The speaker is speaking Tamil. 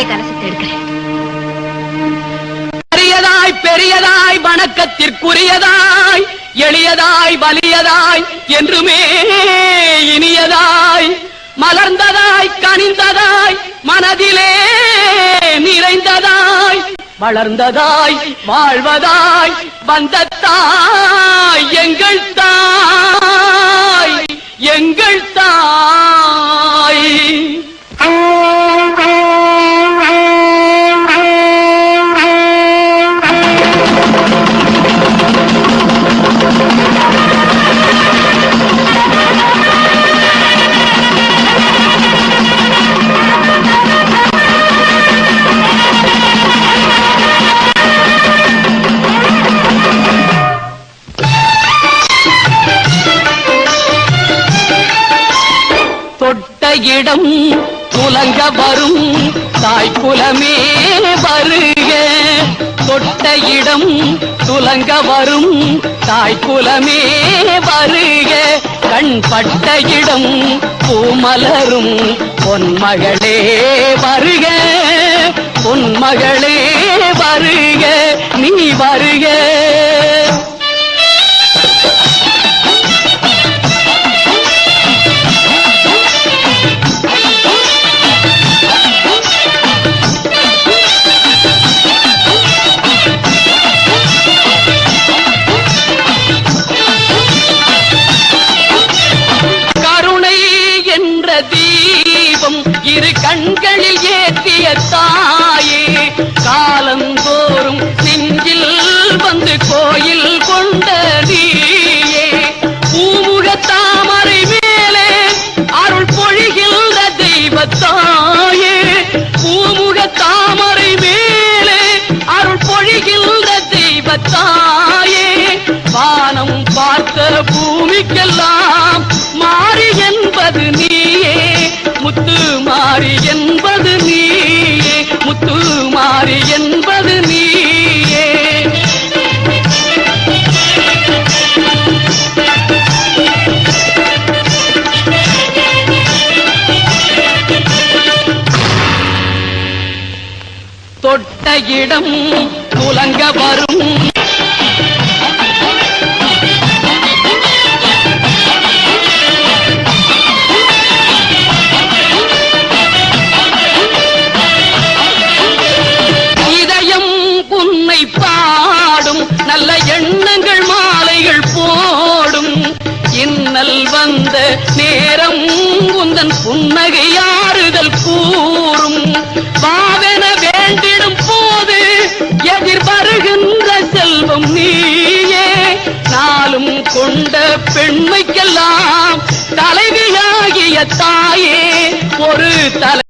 நானே கலசத்தை எடுக்கிறேன் பெரியதாய் பெரியதாய் வணக்கத்திற்குரியதாய் எளியதாய் வலியதாய் என்றுமே இனியதாய் மலர்ந்ததாய் கனிந்ததாய் மனதிலே நிறைந்ததாய் வளர்ந்ததாய் வாழ்வதாய் வந்த தாய் எங்கள் தாய். இடம் துலங்க வரும். தாய் குலமே வருக. தொட்ட இடம் துலங்க வரும். தாய் குலமே வருக. கண் பட்ட இடம் பூமலரும். பொன்மகளே வருக. பொன்மகளே வருக. நீ வருக. தீபம் இரு கண்களில் ஏற்றிய தாயே காலந்தோறும் நெஞ்சில் வந்து கோயில் கொண்ட நீயே. பூமுக தாமரை மேலே அருள் பொழிகின்ற தெய்வத்தாயே பூமுக தாமரை மேலே அருள் பொழிகின்ற தெய்வத்தாயே. வானம் பார்த்த பூமிக்கெல்லாம் மா இடம் துலங்க வரும். கொண்ட பெண்மைக்கெல்லாம் தலைவியாகிய தாயே ஒரு தலை